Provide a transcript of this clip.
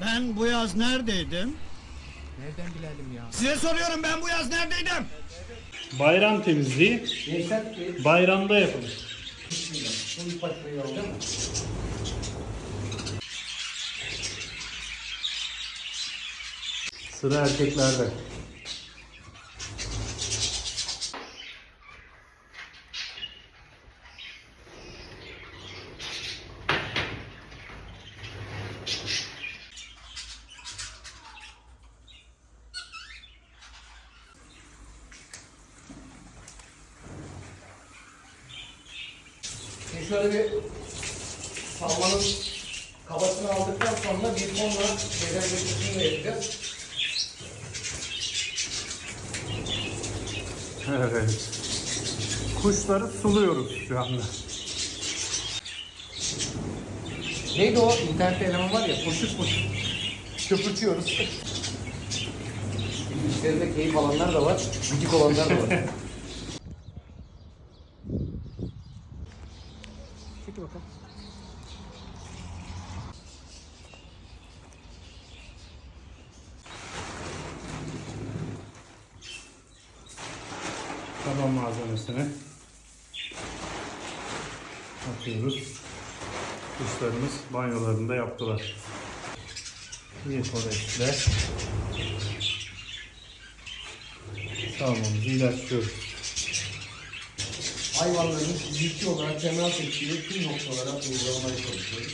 Ben bu yaz neredeydim? Nereden bilelim ya? Size soruyorum ben bu yaz neredeydim? Bayram temizliği bayramda yapılır. Sıra erkeklerde. Şöyle bir salmanın kabasını aldıktan sonra bir tonla şeyden geçmesini de yapacağız. Evet. Kuşları suluyoruz şu anda. Neydi o? İnternette eleman var ya, fırçık fırçık. Köpürtüyoruz. İşlerinde keyif alanlar da var, gıcık olanlar da var. Çekil bakalım. Taban malzemesini atıyoruz. Kuşlarımız banyolarında yaptılar. Bir koreçle salmamızı ilaçlıyoruz. Hayvanların fiziki olarak temel tepkiyi tüm noktalara uygulamaya çalışıyoruz.